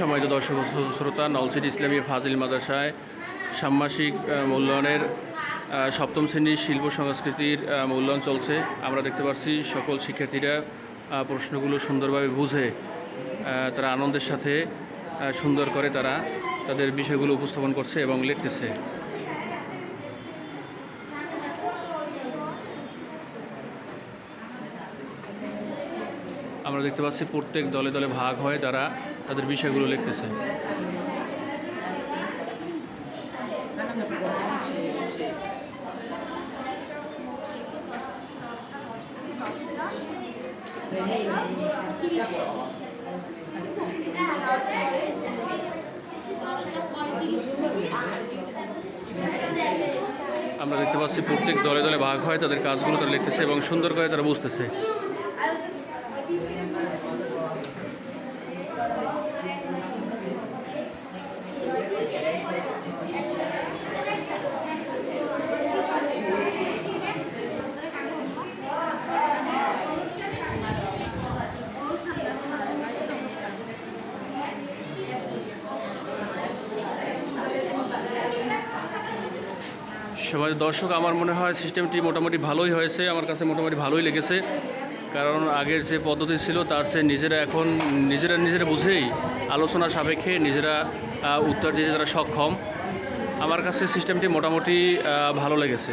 সময় দর্শক শ্রোতা নলসিটি ইসলামী ফাজিল মাদ্রাসায় আহ, মূল্যায়নের সপ্তম শ্রেণির শিল্প সংস্কৃতির মূল্যায়ন চলছে। আমরা দেখতে পাচ্ছি সকল শিক্ষার্থীরা প্রশ্নগুলো সুন্দরভাবে বুঝে তারা আনন্দের সাথে সুন্দর করে তারা তাদের বিষয়গুলো উপস্থাপন করছে এবং লিখতেছে। আমরা দেখতে পাচ্ছি প্রত্যেক দলে দলে ভাগ হয় তারা তাদের বিষয়গুলো লিখতেছে। আমরা দেখতে পাচ্ছি প্রত্যেক দলে দলে ভাগ হয় তাদের কাজগুলো তারা লিখতেছে এবং সুন্দর করে তারা বুঝতেছে। সবাই দর্শক, আমার মনে হয় সিস্টেমটি মোটামুটি ভালোই হয়েছে। আমার কাছে মোটামুটি ভালোই লেগেছে। কারণ আগের যে পদ্ধতি ছিল, তার সে নিজেরা এখন, নিজেরা নিজেরা বুঝেই আলোচনা সাপেক্ষে নিজেরা উত্তর দিতে তারা সক্ষম। আমার কাছে সিস্টেমটি মোটামুটি ভালো লেগেছে।